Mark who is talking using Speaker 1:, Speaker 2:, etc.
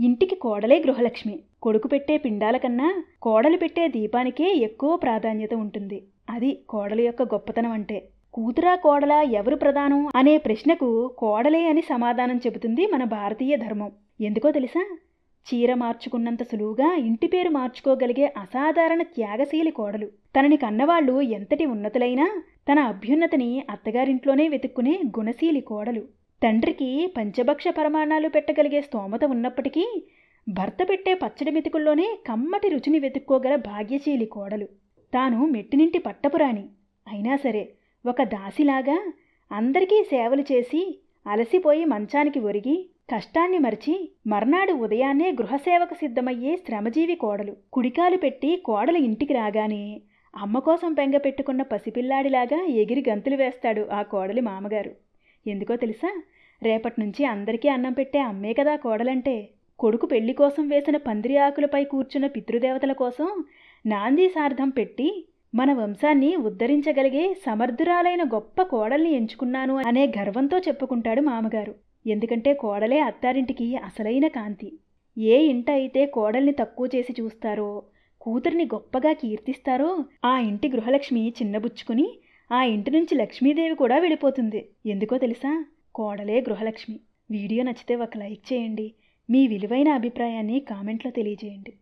Speaker 1: ఇంటికి కోడలే గృహలక్ష్మి. కొడుకు పెట్టే పిండాల కన్నా కోడలు పెట్టే దీపానికే ఎక్కువ ప్రాధాన్యత ఉంటుంది. అది కోడలి యొక్క గొప్పతనం అంటే. కూతురా కోడలా ఎవరు ప్రధానం అనే ప్రశ్నకు కోడలే అని సమాధానం చెబుతుంది మన భారతీయ ధర్మం. ఎందుకో తెలుసా? చీర మార్చుకున్నంత సులువుగా ఇంటి పేరు మార్చుకోగలిగే అసాధారణ త్యాగశీలి కోడలు. తనని కన్నవాళ్ళు ఎంతటి ఉన్నతులైనా తన అభ్యున్నతిని అత్తగారింట్లోనే వెతుక్కునే గుణశీలి కోడలు. తండ్రికి పంచభక్ష పరమాణాలు పెట్టగలిగే స్తోమత ఉన్నప్పటికీ భర్త పెట్టే పచ్చడి మెతుకుల్లోనే కమ్మటి రుచిని వెతుక్కోగల భాగ్యశీలి కోడలు. తాను మెట్టినింటి పట్టపురాణి. అయినా సరే ఒక దాసిలాగా అందరికీ సేవలు చేసి అలసిపోయి మంచానికి ఒరిగి కష్టాన్ని మరిచి మర్నాడు ఉదయాన్నే గృహసేవకు సిద్ధమయ్యే శ్రమజీవి కోడలు. కుడికాలు పెట్టి కోడలు ఇంటికి రాగానే అమ్మ కోసం పెంగ పెట్టుకున్న పసిపిల్లాడిలాగా ఎగిరి గంతులు వేస్తాడు ఆ కోడలి మామగారు. ఎందుకో తెలుసా? రేపటి నుంచి అందరికీ అన్నం పెట్టే అమ్మే కదా కోడలంటే. కొడుకు పెళ్ళి కోసం వేసిన పందిరి ఆకులపై కూర్చున్న పితృదేవతల కోసం నాంది సార్థం పెట్టి మన వంశాన్ని ఉద్ధరించగలిగే సమర్థురాలైన గొప్ప కోడల్ని ఎంచుకున్నాను అనే గర్వంతో చెప్పుకుంటాడు మామగారు. ఎందుకంటే కోడలే అత్తారింటికి అసలైన కాంతి. ఏ ఇంట అయితే కోడల్ని తక్కువ చేసి చూస్తారో కూతురిని గొప్పగా కీర్తిస్తారో ఆ ఇంటి గృహలక్ష్మి చిన్నబుచ్చుకుని ఆ ఇంటి నుంచి లక్ష్మీదేవి కూడా వెళ్ళిపోతుంది. ఎందుకో తెలుసా? కోడలే గృహలక్ష్మి. వీడియో నచ్చితే ఒక లైక్ చేయండి. మీ విలువైన అభిప్రాయాన్ని కామెంట్లో తెలియజేయండి.